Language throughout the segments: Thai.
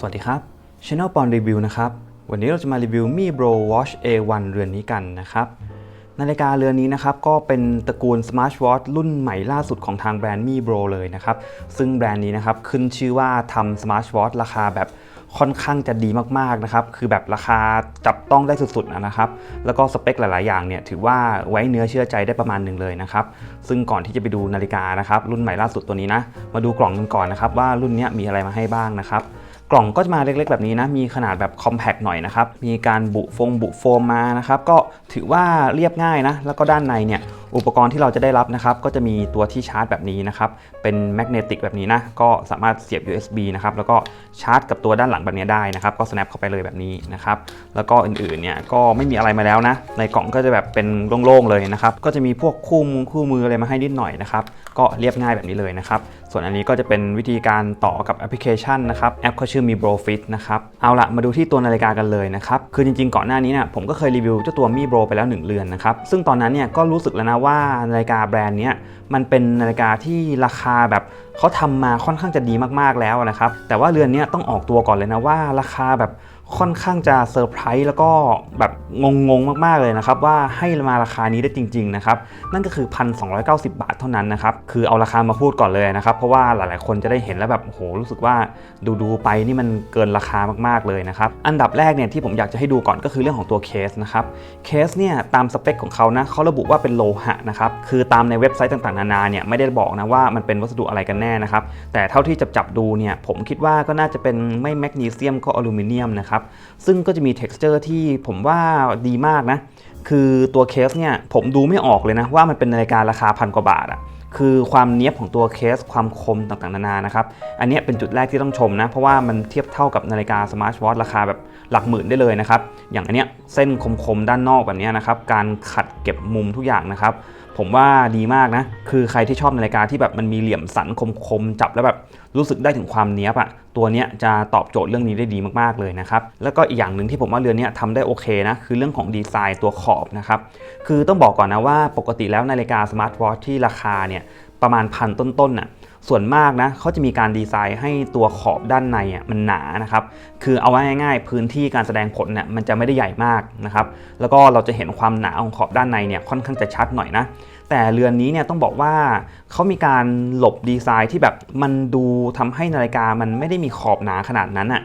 สวัสดีครับ Channel ปอนรีวิวนะครับ วันนี้เราจะมารีวิวมี Bro Watch A1 เรือนนี้กันนะครับ นาฬิกาเรือนนี้นะครับก็เป็นตระกูล Smart Watch รุ่นใหม่ล่าสุดของทางแบรนด์มี Bro เลยนะครับ ซึ่งแบรนด์นี้นะครับขึ้นชื่อว่าทำ Smart Watch ราคาแบบค่อนข้างจะดีมากๆนะครับ คือแบบราคาจับต้องได้สุดๆนะครับ แล้วก็สเปคหลายๆ อย่างเนี่ยถือว่าไว้เนื้อเชื่อใจได้ประมาณหนึ่งเลยนะครับ ซึ่งก่อนที่จะไปดูนาฬิกานะครับรุ่นใหม่ล่าสุดตัวนี้นะ มาดูกล่องกันก่อนนะครับว่ารุ่นนี้มีอะไรมาให้บ้างนะครับ กล่องก็จะมาเล็กๆ แบบนี้นะ มีขนาดแบบคอมแพกหน่อยนะครับ มีการบุฟงบุโฟมมานะครับ ก็ถือว่าเรียบง่ายนะ แล้วก็ด้านในเนี่ยอุปกรณ์ที่เราจะได้รับนะครับ ก็จะมีตัวที่ชาร์จแบบนี้นะครับ เป็นแมกเนติกแบบนี้นะ ก็สามารถเสียบ USB นะครับ แล้วก็ชาร์จกับตัวด้านหลังแบบนี้ได้นะครับ ก็ snap เข้าไปเลยแบบนี้นะครับ แล้วก็อื่นๆเนี่ยก็ไม่มีอะไรมาแล้วนะ ในกล่องก็จะแบบเป็นโล่งๆเลยนะครับ ก็จะมีพวกคู่มือคู่มืออะไรมาให้นิดหน่อยนะครับ ก็เรียบง่ายแบบนี้เลยนะครับ ส่วนอันนี้ก็จะเป็นวิธีการต่อกับแอปพลิเคชันนะครับ แอปเขาชื่อมี Bro Fit นะครับ เอาละมาดูที่ตัวนาฬิกากันเลยนะครับ คือจริงๆก่อนหน้านี้เนี่ยผมก็เคยรีวิวเจ้าตัวมี Bro ไปแล้ว 1 เรือนนะครับ ซึ่งตอนนั้นเนี่ยก็รู้สึกแล้วนะว่านาฬิกาแบรนด์นี้มันเป็นนาฬิกาที่ราคาแบบเขาทำมาค่อนข้างจะดีมากๆแล้วนะครับแต่ว่าเรือนนี้ต้องออกตัวก่อนเลยนะว่าราคาแบบ ค่อนข้างจะเซอร์ไพรส์แล้วก็แบบงงๆ มากๆเลยนะครับ ว่าให้มาราคานี้ได้จริง ๆ นะครับ นั่นก็คือ 1,290 บาทเท่านั้นนะครับ คือเอาราคามาพูดก่อนเลยนะครับ เพราะว่าหลายๆคนจะได้เห็นแล้วแบบโหรู้สึกว่าดูๆไปนี่มันเกินราคามากๆเลยนะครับ อันดับแรกเนี่ยที่ผมอยากจะให้ดูก่อนก็คือเรื่องของตัวเคสนะครับเคสเนี่ยตามสเปคของเขานะเขาระบุว่าเป็นโลหะนะครับคือตามในเว็บไซต์ต่างๆนานาเนี่ยไม่ได้บอกนะว่ามันเป็นวัสดุอะไรกันแน่นะครับแต่เท่าที่จับจับดูเนี่ยผมคิดว่าก็น่าจะเป็นไม่แมกนีเซียมก็อลูมิเนียมนะครับซึ่งก็จะมี t e x t อร์ที่ผมว่าดีมากนะ คือตัวเคสเนี่ยผมดูไม่ออกเลยนะ ว่ามันเป็นนาฬิการาคาพันกว่าบาทอะคือความเนี้ยบของตัวเคสความคมต่างๆ นานานะครับ อันนี้เป็นจุดแรกที่ต้องชมนะ เพราะว่ามันเทียบเท่ากับนาฬิกาสมาร์ทวอทราคาแบบหลักหมื่นได้เลยนะครับ อย่างอันเนี้ยเส้นคมๆ ด้านนอกแบบนี้นะครับ การขัดเก็บมุมทุกอย่างนะครับ ผมว่าดีมากนะ คือใครที่ชอบนาฬิกาที่แบบมันมีเหลี่ยมสันคมๆ จับแล้วแบบรู้สึกได้ถึงความเนี้ยบอะตัวเนี้ยจะตอบโจทย์เรื่องนี้ได้ดีมากๆเลยนะครับ แล้วก็อีกอย่างหนึ่งที่ผมว่าเรือนนี้ทำได้โอเคนะ คือเรื่องของดีไซน์ตัวขอบนะครับ คือต้องบอกก่อนนะว่าปกติแล้วนาฬิกาสมาร์ทวอทที่ราคาเนี่ยประมาณพันต้นๆน่ะ ส่วนมากนะเขาจะมีการดีไซน์ให้ตัวขอบด้านในอะมันหนานะครับ คือเอาไว้ง่ายๆ พื้นที่การแสดงผลเนี่ยมันจะไม่ได้ใหญ่มากนะครับ แล้วก็เราจะเห็นความหนาของขอบด้านในเนี่ยค่อนข้างจะชัดหน่อยนะ แต่เรือนนี้เนี่ยต้องบอกว่าเขามีการหลบดีไซน์ที่แบบมันดูทำให้นาฬิกามันไม่ได้มีขอบหนาขนาดนั้นอะ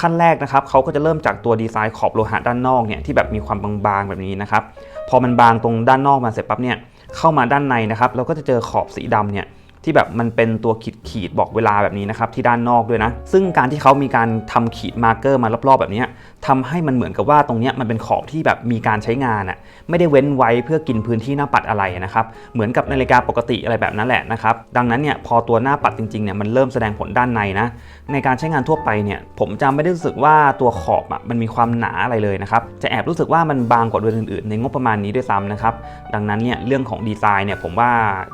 ขั้นแรกนะครับเขาก็จะเริ่มจากตัวดีไซน์ขอบโลหะด้านนอกเนี่ยที่แบบมีความบางๆแบบนี้นะครับ พอมันบางตรงด้านนอกมาเสร็จปั๊บเนี่ยเข้ามาด้านในนะครับ เราก็จะเจอขอบสีดำเนี่ย ที่แบบมันเป็นตัวขีดขีดบอกเวลาแบบนี้นะครับที่ด้านนอกด้วยนะ ซึ่งการที่เขามีการทำขีดมาร์เกอร์มารอบๆ แบบนี้ยทำให้มันเหมือนกับว่าตรงนี้มันเป็นขอบที่แบบมีการใช้งานอะไม่ได้เว้นไว้เพื่อกินพื้นที่หน้าปัดอะไรนะครับเหมือนกับนาฬิกาปกติอะไรแบบนั้นแหละนะครับดังนั้นเนี่ยพอตัวหน้าปัดจริงๆเนี่ยมันเริ่มแสดงผลด้านในนะในการใช้งานทั่วไปเนี่ยผมจะไม่ได้รู้สึกว่าตัวขอบอะมันมีความหนาอะไรเลยนะครับจะแอบรู้สึกว่ามันบางกว่าเรือนอื่นๆ ในงบประมาณนี้ด้วยซ้ำนะครับดังนั้นเนี่ยเรื่องของดีไซน์เนี่ยผมว่า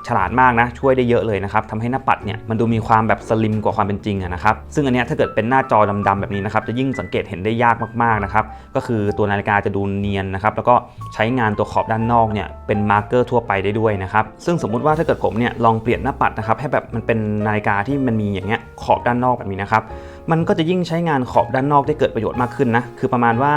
ฉลาดมากนะช่วยได้เยอะเลยนะครับทำให้หน้าปัดเนี่ยมันดูมีความแบบสลิมกว่าความเป็นจริงนะครับซึ่งอันเนี้ยถ้าเกิดเป็นหน้าจอดำๆแบบนี้นะครับจะยิ่งสังเกตเห็นได้ยากมากๆนะครับก็คือตัวนาฬิกาจะดูเนียนนะครับแล้วก็ใช้งานตัวขอบด้านนอกเนี่ยเป็นมาร์กเกอร์ทั่วไปได้ด้วยนะครับซึ่งสมมุติว่าถ้าเกิดผมเนี่ยลองเปลี่ยนหน้าปัดนะครับให้แบบมันเป็นนาฬิกาที่มันมีอย่างเงี้ยขอบด้านนอกแบบนี้นะครับมันก็จะยิ่งใช้งานขอบด้านนอกได้เกิดประโยชน์มากขึ้นนะคือประมาณว่า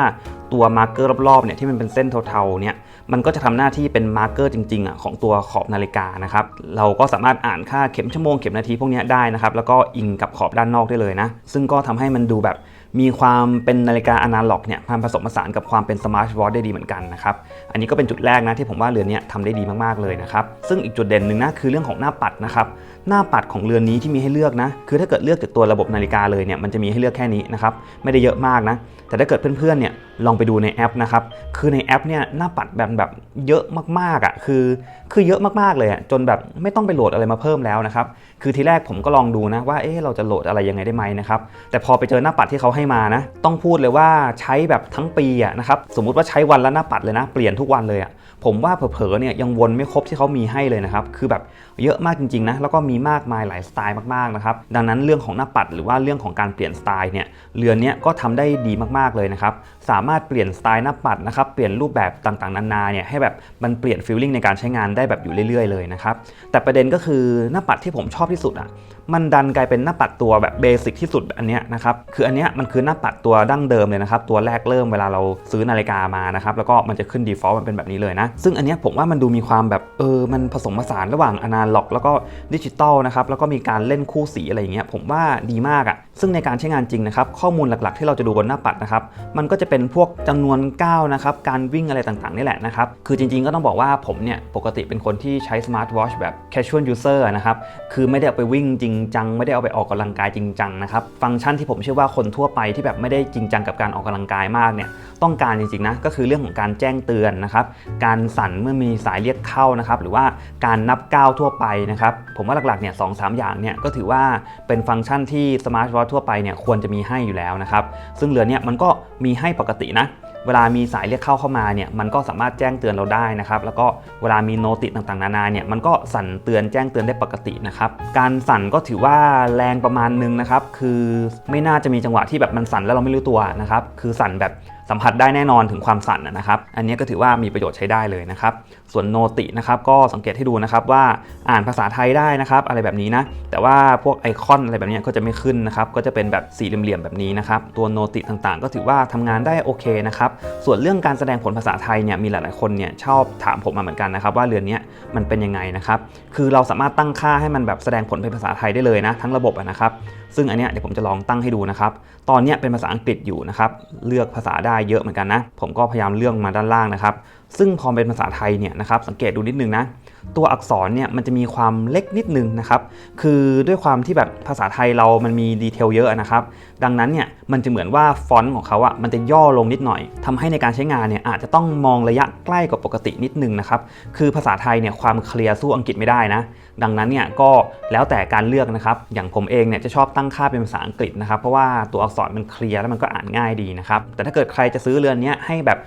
ตัวมาร์กเกอร์รอบๆเนี่ยที่มันเป็นเส้นเทาๆเนี่ย มันก็จะทำหน้าที่เป็นมาร์กเกอร์จริงๆอะของตัวขอบนาฬิกานะครับเราก็สามารถอ่านค่าเข็มชั่วโมงเข็มนาทีพวกนี้ได้นะครับแล้วก็อิงกับขอบด้านนอกได้เลยนะซึ่งก็ทำให้มันดูแบบมีความเป็นนาฬิกาอนาล็อกเนี่ยมาผสมผสานกับความเป็นสมาร์ทวอทได้ดีเหมือนกันนะครับ อันนี้ก็เป็นจุดแรกนะที่ผมว่าเรือนนี้ทำได้ดีมากๆเลยนะครับ ซึ่งอีกจุดเด่นหนึ่งนะคือเรื่องของหน้าปัดนะครับ หน้าปัดของเรือนนี้ที่มีให้เลือกนะ คือถ้าเกิดเลือกจากตัวระบบนาฬิกาเลยเนี่ยมันจะมีให้เลือกแค่นี้นะครับไม่ได้เยอะมากนะ แต่ถ้าเกิดเพื่อนๆเนี่ยลองไปดูในแอปนะครับคือในแอปเนี่ยหน้าปัดแบบแบบเยอะมากๆอะคือคือเยอะมากๆเลยอะจนแบบไม่ต้องไปโหลดอะไรมาเพิ่มแล้วนะครับคือทีแรกผมก็ลองดูนะว่าเอ๊ะเราจะโหลดอะไรยังไงได้ไหมนะครับแต่พอไปเจอหน้าปัดที่เขาให้มานะต้องพูดเลยว่าใช้แบบทั้งปีอะนะครับสมมุติว่าใช้วันละหน้าปัดเลยนะ เปลี่ยนทุกวันเลยอะ ผมว่าเผลอๆเนี่ยยังวนไม่ครบที่เขามีให้เลยนะครับ คือแบบเยอะมากจริงๆนะแล้วก็มีมากมายหลายสไตล์มากๆนะครับดังนั้นเรื่องของหน้าปัดหรือว่าเรื่องของการเปลี่ยนสไตล์เนี่ยเรือนนี้ก็ทำได้ดีมากๆเลยนะครับสามารถเปลี่ยนสไตล์หน้าปัดนะครับ เปลี่ยนรูปแบบต่างๆ นานาเนี่ยให้แบบมันเปลี่ยนฟีลลิ่งในการใช้งานได้แบบอยู่เรื่อย ๆ เลยนะครับ แต่ประเด็นก็คือหน้าปัดที่ผมชอบที่สุดอะ มันดันกลายเป็นหน้าปัดตัวแบบเบสิกที่สุดอันเนี้ยนะครับ คืออันเนี้ยมันคือหน้าปัดตัวดั้งเดิมเลยนะครับ ตัวแรกเริ่มเวลาเราซื้อนาฬิกามานะครับ แล้วก็มันจะขึ้น default มันเป็นแบบนี้เลยนะ ซึ่งอันเนี้ยผมว่ามันดูมีความแบบเออ มันผสมผสานระหว่างอนาล็อก แล้วก็ดิจิตอลนะครับ แล้วก็มีการเล่นคู่สีอะไรอย่างเงี้ย ผมว่าดีมากอะ่ะ ซึ่งในการใช้งานจริงนะครับ ข้อมูลหลักๆ ที่เราจะดูบนหน้าปัดนะครับ มันก็จะเป็นพวกจำนวนก้าวนะครับการวิ่งอะไรต่างๆนี่แหละนะครับคือจริงๆก็ต้องบอกว่าผมเนี่ยปกติเป็นคนที่ใช้สมาร์ทวอชแบบ casual user นะครับคือไม่ได้เอาไปวิ่งจริงจัง ไม่ได้เอาไปออกกำลังกายจริงจังนะครับฟังก์ชันที่ผมเชื่อว่าคนทั่วไปที่แบบไม่ได้จริงจังกับการออกกำลังกายมากเนี่ยต้องการจริงๆนะก็คือเรื่องของการแจ้งเตือนนะครับการสั่นเมื่อมีสายเรียกเข้านะครับหรือว่าการนับก้าวทั่วไปนะครับผมว่าหลักๆเนี่ยสองสามอย่างเนี่ยก็ถือว่าเป็นฟังก์ชันที่สมาร์ทวอททั่วไปเนี่ยควรจะมีให้อยู่แล้วนะครับซึ่งเรือเนี่ยมันก็มีให้ปกตินะ เวลามีสายเรียกเข้าเข้ามาเนี่ยมันก็สามารถแจ้งเตือนเราได้นะครับ แล้วก็เวลามีโนติต่างๆ นานาเนี่ยมันก็สั่นเตือนแจ้งเตือนได้ปกตินะครับ การสั่นก็ถือว่าแรงประมาณนึงนะครับ คือไม่น่าจะมีจังหวะที่แบบมันสั่นแล้วเราไม่รู้ตัวนะครับ คือสั่นแบบ สัมผัสได้แน่นอนถึงความสั่นนะครับ อันนี้ก็ถือว่ามีประโยชน์ใช้ได้เลยนะครับ ส่วนโนตินะครับก็สังเกตให้ดูนะครับว่าอ่านภาษาไทยได้นะครับ อะไรแบบนี้นะ แต่ว่าพวกไอคอนอะไรแบบนี้ก็จะไม่ขึ้นนะครับ ก็จะเป็นแบบสี่เหลี่ยมๆแบบนี้นะครับ ตัวโนติต่างๆ ก็ถือว่าทำงานได้โอเคนะครับ ส่วนเรื่องการแสดงผลภาษาไทยเนี่ยมีหลายๆคนเนี่ยชอบถามผมมาเหมือนกันนะครับว่าเรือนนี้มันเป็นยังไงนะครับ คือเราสามารถตั้งค่าให้มันแบบแสดงผลเป็นภาษาไทยได้เลยนะทั้งระบบนะครับ ซึ่งอันเนี้ยเดี๋ยวผมจะลองตั้งให้ดูนะครับ ตอนเนี้ยเป็นภาษาอังกฤษอยู่นะครับ เลือกภาษาได้เยอะเหมือนกันนะ ผมก็พยายามเลือกมาด้านล่างนะครับ ซึ่งพอเป็นภาษาไทยเนี่ยนะครับ สังเกตดูนิดนึงนะ ตัวอักษรเนี่ยมันจะมีความเล็กนิดนึงนะครับ คือด้วยความที่แบบภาษาไทยเรามันมีดีเทลเยอะนะครับ ดังนั้นเนี่ยมันจะเหมือนว่าฟอนต์ของเขาอะมันจะย่อลงนิดหน่อยทำให้ในการใช้งานเนี่ยอาจจะต้องมองระยะใกล้กว่าปกตินิดนึงนะครับ คือภาษาไทยเนี่ยความเคลียร์สู้อังกฤษไม่ได้นะ ดังนั้นเนี่ยก็แล้วแต่การเลือกนะครับ อย่างผมเองเนี่ยจะชอบตั้งค่าเป็นภาษาอังกฤษนะครับ เพราะว่าตัวอักษรมันเคลียร์แล้วมันก็อ่านง่ายดีนะครับ แต่ถ้าเกิดใครจะซื้อเรือนนี้ให้แบบ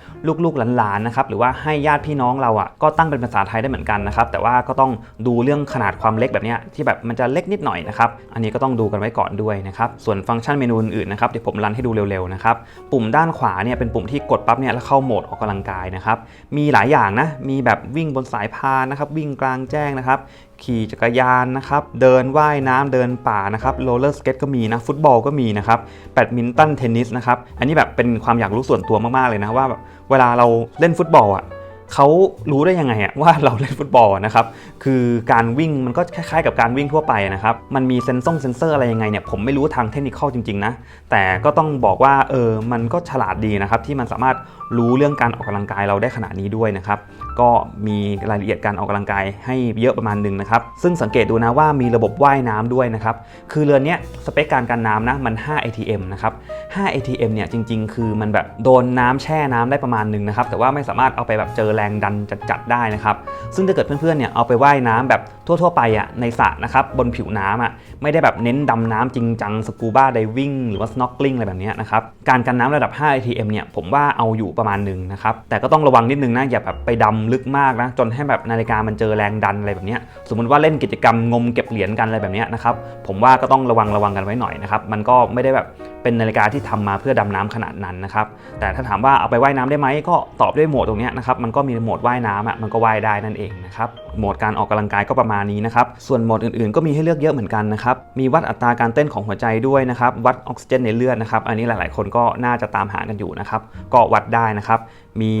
ลูกๆหลานๆนะครับ หรือว่าให้ญาติพี่น้องเราอะก็ตั้งเป็นภาษาไทยได้เหมือนกันนะครับ แต่ว่าก็ต้องดูเรื่องขนาดความเล็กแบบนี้ที่แบบมันจะเล็กนิดหน่อยนะครับ อันนี้ก็ต้องดูกันไว้ก่อนด้วยนะครับ ส่วนฟังก์ชันเมนูอื่นๆนะครับเดี๋ยวผมรันให้ดูเร็วๆนะครับ ปุ่มด้านขวาเนี่ยเป็นปุ่มที่กดปั๊บเนี่ยแล้วเข้าโหมดออกกำลังกายนะครับ มีหลายอย่างนะ มีแบบวิ่งบนสายพานนะครับ วิ่งกลางแจ้งนะครับ ขี่จักรยานนะครับ เดินว่ายน้ำเดินป่านะครับโรลเลอร์สเก็ตก็มีนะฟุตบอลก็มีนะครับแบดมินตันเทนนิสนะครับอันนี้แบบเป็นความอยากรู้ส่วนตัวมากๆเลยนะว่าแบบเวลาเราเล่นฟุตบอลอะเขารู้ได้ยังไงอะว่าเราเล่นฟุตบอลนะครับ คือการวิ่งมันก็คล้ายๆกับการวิ่งทั่วไปนะครับ มันมีเซนซ่งเซนเซอร์อะไรยังไงเนี่ยผมไม่รู้ทางเทคนิคจริงๆนะ แต่ก็ต้องบอกว่าเออมันก็ฉลาดดีนะครับที่มันสามารถรู้เรื่องการออกกำลังกายเราได้ขนาดนี้ด้วยนะครับ ก็มีรายละเอียดการออกกำลังกายให้เยอะประมาณหนึ่งนะครับ ซึ่งสังเกตดูนะว่ามีระบบว่ายน้ำด้วยนะครับ คือเรือนนี้สเปคการกันน้ำนะมัน 5 ATM นะครับ 5 ATM เนี่ยจริง ๆ คือมันแบบโดนน้ำแช่น้ำได้ประมาณหนึ่งนะครับ แต่ว่าไม่สามารถเอาไปแบบเจอแรงดันจัดๆได้นะครับ ซึ่งถ้าเกิดเพื่อนๆเนี่ยเอาไปว่ายน้ำแบบ ทั่ว ๆ ไปอะในสระนะครับบนผิวน้ำอะไม่ได้แบบเน้นดำน้ำจริงจังสกูบ้าไดวิ่งหรือว่า snorkeling อะไรแบบนี้นะครับการกันน้ำระดับ 5 ATM เนี่ยผมว่าเอาอยู่ประมาณหนึ่งนะครับแต่ก็ต้องระวังนิดนึงนะอย่าแบบไปดำลึกมากนะจนให้แบบนาฬิกามันเจอแรงดันอะไรแบบนี้สมมติว่าเล่นกิจกรรมงมเก็บเหรียญกันอะไรแบบนี้นะครับผมว่าก็ต้องระวังระวังกันไว้หน่อยนะครับมันก็ไม่ได้แบบ เป็นนาฬิกาที่ทำมาเพื่อดำน้ำขนาดนั้นนะครับ แต่ถ้าถามว่าเอาไปว่ายน้ำได้ไหมก็ตอบด้วยโหมดตรงนี้นะครับ มันก็มีโหมดว่ายน้ำอะมันก็ว่ายได้นั่นเองนะครับ โหมดการออกกำลังกายก็ประมาณนี้นะครับ ส่วนโหมดอื่นๆ ก็มีให้เลือกเยอะเหมือนกันนะครับ มีวัดอัตราการเต้นของหัวใจด้วยนะครับ วัดออกซิเจนในเลือดนะครับ อันนี้หลายๆ คนก็น่าจะตามหากันอยู่นะครับ ก็วัดได้นะครับ มี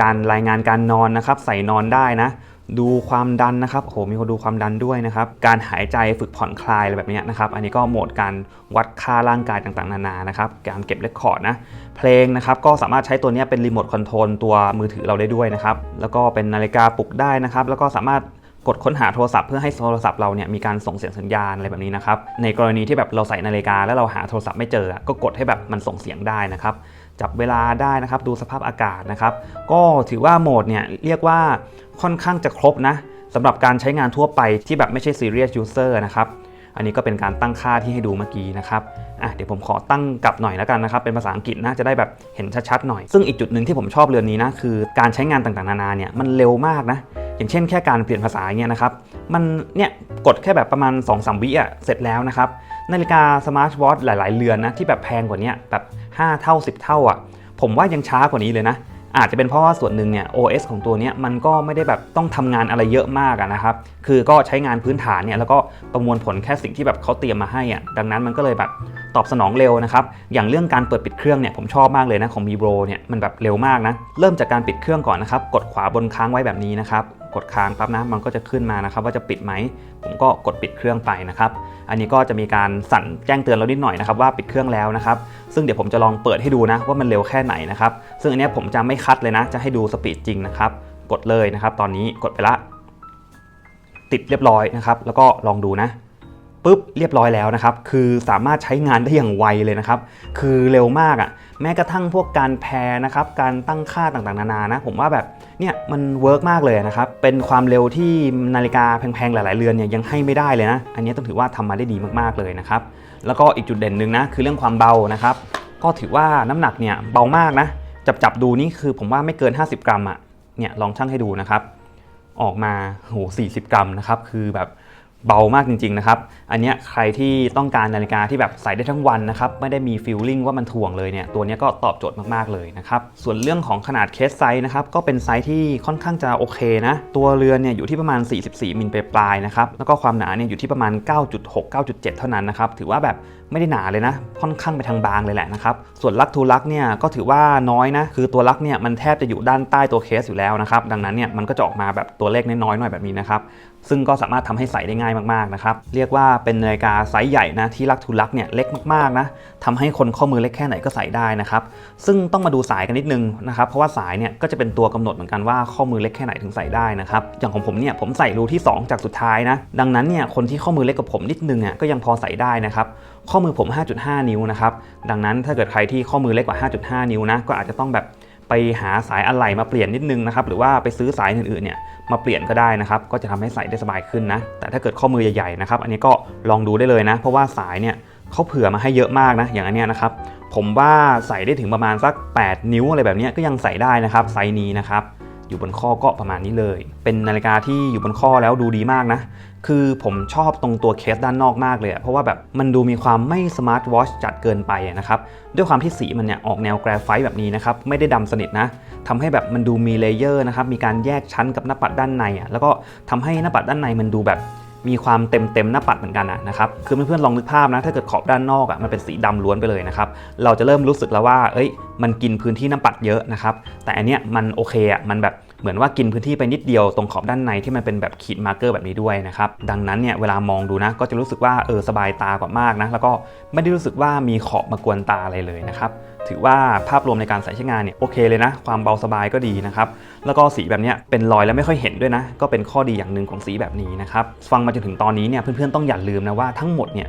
การรายงานการนอนนะครับ ใส่นอนได้นะ ดูความดันนะครับโหมีคนดูความดันด้วยนะครับ การหายใจฝึกผ่อนคลายอะไรแบบนี้นะครับ อันนี้ก็โหมดการวัดค่าร่างกายต่างๆ นานานะครับ การเก็บเรคคอร์ดนะ เพลงนะครับ ก็สามารถใช้ตัวนี้เป็นรีโมทคอนโทรลตัวมือถือเราได้ด้วยนะครับ แล้วก็เป็นนาฬิกาปลุกได้นะครับ แล้วก็สามารถกดค้นหาโทรศัพท์เพื่อให้โทรศัพท์เราเนี่ยมีการส่งเสียงสัญญาณอะไรแบบนี้นะครับ ในกรณีที่แบบเราใส่นาฬิกาแล้วเราหาโทรศัพท์ไม่เจอ ก็กดให้แบบมันส่งเสียงได้นะครับ จับเวลาได้นะครับ ดูสภาพอากาศนะครับ ก็ถือว่าโหมดเนี่ยเรียกว่าค่อนข้างจะครบนะสำหรับการใช้งานทั่วไปที่แบบไม่ใช่ serious user นะครับ อันนี้ก็เป็นการตั้งค่าที่ให้ดูเมื่อกี้นะครับอะเดี๋ยวผมขอตั้งกลับหน่อยแล้วกันนะครับ เป็นภาษาอังกฤษนะจะได้แบบเห็นชัดๆหน่อย ซึ่งอีกจุดหนึ่งที่ผมชอบเรือนนี้นะคือการใช้งานต่างๆนานาเนี่ยมันเร็วมากนะอย่างเช่นแค่การเปลี่ยนภาษาเงี้ยนะครับ มันเนี่ยกดแค่แบบประมาณ2-3วิอะเสร็จแล้วนะครับ นาฬิกาสมาร์ทวอทหลาย ๆ เรือนนะที่แบบแพงกว่านี้แบบ 5 เท่า 10 เท่าอะผมว่ายังช้ากว่านี้เลยนะ อาจจะเป็นเพราะว่าส่วนหนึ่งเนี่ย OS ของตัวนี้มันก็ไม่ได้แบบต้องทำงานอะไรเยอะมากะนะครับ คือก็ใช้งานพื้นฐานเนี่ยแล้วก็ประมวลผลแค่สิ่งที่แบบเขาเตรียมมาให้อะดังนั้นมันก็เลยแบบตอบสนองเร็วนะครับ อย่างเรื่องการเปิดปิดเครื่องเนี่ยผมชอบมากเลยนะของ m i b r o เนี่ยมันแบบเร็วมากนะ เริ่มจากการปิดเครื่องก่อนนะครับ กดขวาบนค้างไว้แบบนี้นะครับ กดค้างปั๊บนะมันก็จะขึ้นมานะครับ ว่าจะปิดไหม ผมก็กดปิดเครื่องไปนะครับ อันนี้ก็จะมีการสั่นแจ้งเตือนเรานิดหน่อยนะครับว่าปิดเครื่องแล้วนะครับ ซึ่งเดี๋ยวผมจะลองเปิดให้ดูนะว่ามันเร็วแค่ไหนนะครับ ซึ่งอันนี้ผมจะไม่คัดเลยนะ จะให้ดูสปีดจริงนะครับ กดเลยนะครับ ตอนนี้กดไปละ ติดเรียบร้อยนะครับ แล้วก็ลองดูนะปุ๊บเรียบร้อยแล้วนะครับ คือสามารถใช้งานได้อย่างไวเลยนะครับ คือเร็วมากอะ่ะ แม้กระทั่งพวกการแพรนะครับ การตั้งค่าต่างๆ นานานะ ผมว่าแบบ เนี่ยมันเวิร์กมากเลยนะครับ เป็นความเร็วที่นาฬิกาแพงๆ หลายๆ เรือนเนี่ยยังให้ไม่ได้เลยนะ อันนี้ต้องถือว่าทำมาได้ดีมากๆเลยนะครับ แล้วก็อีกจุดเด่นหนึ่งนะคือเรื่องความเบานะครับ ก็ถือว่าน้ำหนักเนี่ยเบามากนะ จับจับๆดูนี่คือผมว่าไม่เกิน 50 กรัมอะ่ะ เนี่ยลองชั่งให้ดูนะครับ ออกมาโห40 กรัมนะครับ คือแบบ เบามากจริงๆนะครับ อันนี้ใครที่ต้องการนาฬิกาที่แบบใส่ได้ทั้งวันนะครับ ไม่ได้มีฟีลลิ่งว่ามันถ่วงเลยเนี่ย ตัวนี้ก็ตอบโจทย์มากๆเลยนะครับ ส่วนเรื่องของขนาดเคสไซส์นะครับ ก็เป็นไซส์ที่ค่อนข้างจะโอเคนะ ตัวเรือนเนี่ยอยู่ที่ประมาณ 44 มิลปลายๆนะครับ แล้วก็ความหนาเนี่ยอยู่ที่ประมาณ 9.6 9.7 เท่านั้นนะครับ ถือว่าแบบไม่ได้หนาเลยนะ ค่อนข้างไปทางบางเลยแหละนะครับ ส่วนลักทูลักเนี่ยก็ถือว่าน้อยนะ คือตัวลักเนี่ยมันแทบจะอยู่ด้านใต้ตัวเคสอยู่แล้วนะครับ ดังนั้นเนี่ยมันก็จะออกมาแบบตัวเลขน้อยๆหน่อยแบบนี้นะครับ ซึ่งก็สามารถทำให้ใส่ได้ง่ายมากๆนะครับ เรียกว่าเป็นนาฬิกาไซส์ใหญ่นะที่ลักทูลักเนี่ยเล็กมากๆนะทำให้คนข้อมือเล็กแค่ไหนก็ใส่ได้นะครับ ซึ่งต้องมาดูสายกันนิดนึงนะครับ เพราะว่าสายเนี่ยก็จะเป็นตัวกำหนดเหมือนกันว่าข้อมือเล็กแค่ไหนถึงใส่ได้นะครับ อย่างของผมเนี่ยผมใส่รูที่ 2 จากสุดท้ายนะ ดังนั้นเนี่ยคนที่ข้อมือเล็กกว่าผมนิดนึงอะก็ยังพอใส่ได้นะครับ ข้อมือผม 5.5 นิ้วนะครับ ดังนั้นถ้าเกิดใครที่ข้อมือเล็กกว่า 5.5 นิ้วนะก็อาจจะต้องแบบ ไปหาสายอะไหล่มาเปลี่ยนนิดนึงนะครับหรือว่าไปซื้อสายอื่นๆเนี่ยมาเปลี่ยนก็ได้นะครับก็จะทำให้ใส่ได้สบายขึ้นนะแต่ถ้าเกิดข้อมือใหญ่ๆนะครับอันนี้ก็ลองดูได้เลยนะ เพราะว่าสายเนี่ยเขาเผื่อมาให้เยอะมากนะอย่างอันเนี้ยนะครับผมว่าใส่ได้ถึงประมาณสัก 8 นิ้วอะไรแบบนี้ก็ยังใส่ได้นะครับไซส์นี้นะครับ อยู่บนข้อก็ประมาณนี้เลย เป็นนาฬิกาที่อยู่บนข้อแล้วดูดีมากนะ คือผมชอบตรงตัวเคสด้านนอกมากเลยอะเพราะว่าแบบมันดูมีความไม่สมาร์ทวอชจัดเกินไปนะครับ ด้วยความที่สีมันเนี่ยออกแนวแกรไฟต์แบบนี้นะครับ ไม่ได้ดำสนิทนะทำให้แบบมันดูมีเลเยอร์นะครับ มีการแยกชั้นกับหน้าปัดด้านในอะ แล้วก็ทำให้หน้าปัดด้านในมันดูแบบ มีความเต็มเต็มหน้าปัดเหมือนกันนะครับ คือเพื่อนๆลองนึกภาพนะ ถ้าเกิดขอบด้านนอกอะมันเป็นสีดำล้วนไปเลยนะครับ เราจะเริ่มรู้สึกแล้วว่า เอ้ย มันกินพื้นที่หน้าปัดเยอะนะครับ แต่อันเนี้ยมันโอเคอะ มันแบบ เหมือนว่ากินพื้นที่ไปนิดเดียวตรงขอบด้านในที่มันเป็นแบบขีดมาร์เกอร์แบบนี้ด้วยนะครับดังนั้นเนี่ยเวลามองดูนะก็จะรู้สึกว่าเออสบายตากว่ามากนะแล้วก็ไม่ได้รู้สึกว่ามีขอบมากวนตาอะไรเลยนะครับถือว่าภาพรวมในการใส่ใช้งานเนี่ยโอเคเลยนะ ความเบาสบายก็ดีนะครับ แล้วก็สีแบบเนี้ยเป็นรอยแล้วไม่ค่อยเห็นด้วยนะ ก็เป็นข้อดีอย่างหนึ่งของสีแบบนี้นะครับ ฟังมาจนถึงตอนนี้เนี่ยเพื่อนๆต้องอย่าลืมนะว่าทั้งหมดเนี่ย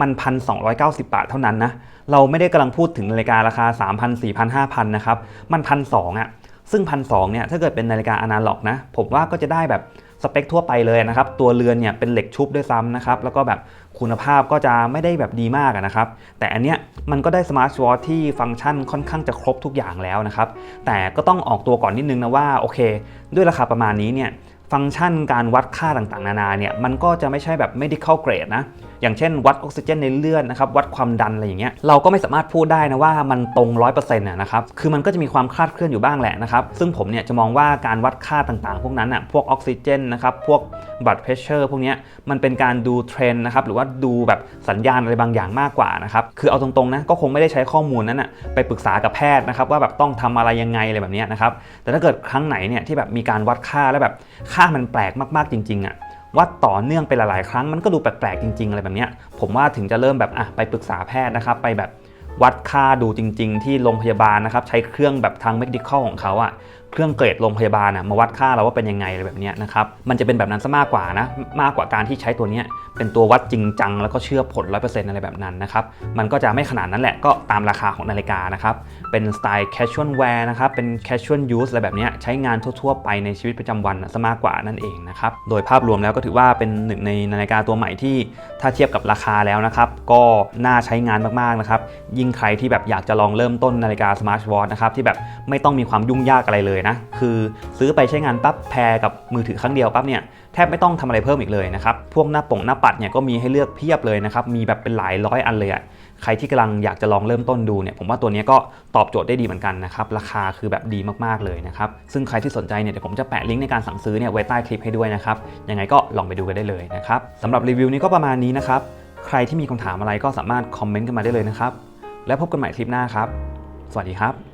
มัน 1,290 บาทเท่านั้นนะ เราไม่ได้กำลังพูดถึงนาฬิการาคา 3,000 4,000 5,000 นะครับ มัน 1,200อะ ซึ่งพันสเนี่ยถ้าเกิดเป็นนาฬิกาอนาล็อกนะผมว่าก็จะได้แบบสเปคทั่วไปเลยนะครับ ตัวเรือนเนี่ยเป็นเหล็กชุบด้วยซ้ำนะครับ แล้วก็แบบคุณภาพก็จะไม่ได้แบบดีมากนะครับ แต่อันเนี้ยมันก็ได้สมาร์ทวอทที่ฟังก์ชันค่อนข้างจะครบทุกอย่างแล้วนะครับ แต่ก็ต้องออกตัวก่อนนิดนึงนะว่าโอเค ด้วยราคาประมาณนี้เนี่ย ฟังก์ชันการวัดค่าต่างๆ นานาเนี่ยมันก็จะไม่ใช่แบบ medical grade นะอย่างเช่น วัดออกซิเจนในเลือดนะครับวัดความดันอะไรอย่างเงี้ยเราก็ไม่สามารถพูดได้นะว่ามันตรง 100%นะนะครับคือมันก็จะมีความคลาดเคลื่อนอยู่บ้างแหละนะครับซึ่งผมเนี่ยจะมองว่าการวัดค่าต่างๆ พวกนั้นอะพวกออกซิเจนนะครับพวกบัตเพชเชอร์พวกเนี้ยมันเป็นการดูเทรนด์นะครับหรือว่าดูแบบสัญญาณอะไรบางอย่างมากกว่านะครับคือเอาตรงๆนะก็คงไม่ได้ใช้ข้อมูลนั้นอะไปปรึกษากับแพทย์นะครับว่าแบบต้องทำอะไรยังไงอะไรแบบเนี้ยนะครับแต่ถ้าเกิดครั้งไหนเนี่ยที่แบบมีการวัดค่าแล้วแบบค่ามันแปลกมากๆจริงๆอะวัดต่อเนื่องไปหลายๆ ครั้งมันก็ดูแปลกๆจริง ๆ อะไรแบบเนี้ยผมว่าถึงจะเริ่มแบบอะไปปรึกษาแพทย์นะครับไปแบบวัดค่าดูจริง ๆ ที่โรงพยาบาลนะครับใช้เครื่องแบบทาง medical ของเขาอะ เครื่องเกรดโรงพยาบาลอะมาวัดค่าเราว่าเป็นยังไงอะไรแบบนี้นะครับมันจะเป็นแบบนั้นซะมากกว่านะมากกว่าการที่ใช้ตัวนี้เป็นตัววัดจริงจังแล้วก็เชื่อผล100%อร์เซ็นต์อะไรแบบนั้นนะครับมันก็จะไม่ขนาดนั้นแหละก็ตามราคาของนาฬิกานะครับเป็นสไตล์ casual wear นะครับเป็น casual use อะไรแบบนี้ใช้งานทั่ว ๆ ไปในชีวิตประจำวันซะมากกว่านั่นเองนะครับโดยภาพรวมแล้วก็ถือว่าเป็นหนึ่งในนาฬิกาตัวใหม่ที่ ถ้าเทียบกับราคาแล้วนะครับ ก็น่าใช้งานมากๆนะครับ ยิ่งใครที่แบบอยากจะลองเริ่มต้นนาฬิกาสมาร์ทวอทนะครับที่แบบไม่ต้องมีความยุ่งยากอะไรเลยนะ คือซื้อไปใช้งานปั๊บแพรกับมือถือครั้งเดียวปั๊บเนี่ยแทบไม่ต้องทำอะไรเพิ่มอีกเลยนะครับ พวกหน้าปงหน้าปัดเนี่ยก็มีให้เลือกเพียบเลยนะครับ มีแบบเป็นหลายร้อยอันเลยอะ ใครที่กำลังอยากจะลองเริ่มต้นดูเนี่ยผมว่าตัวนี้ก็ตอบโจทย์ได้ดีเหมือนกันนะครับราคาคือแบบดีมากๆเลยนะครับซึ่งใครที่สนใจเนี่ยเดี๋ยวผมจะแปะลิงก์ในการสั่งซื้อเนี่ยไว้ใต้คลิปให้ด้วยนะครับยังไงก็ลองไปดูกันได้เลยนะครับสำหรับรีวิวนี้ก็ประมาณนี้นะครับใครที่มีคำถามอะไรก็สามารถคอมเมนต์กันมาได้เลยนะครับแล้วพบกันใหม่คลิปหน้าครับ สวัสดีครับ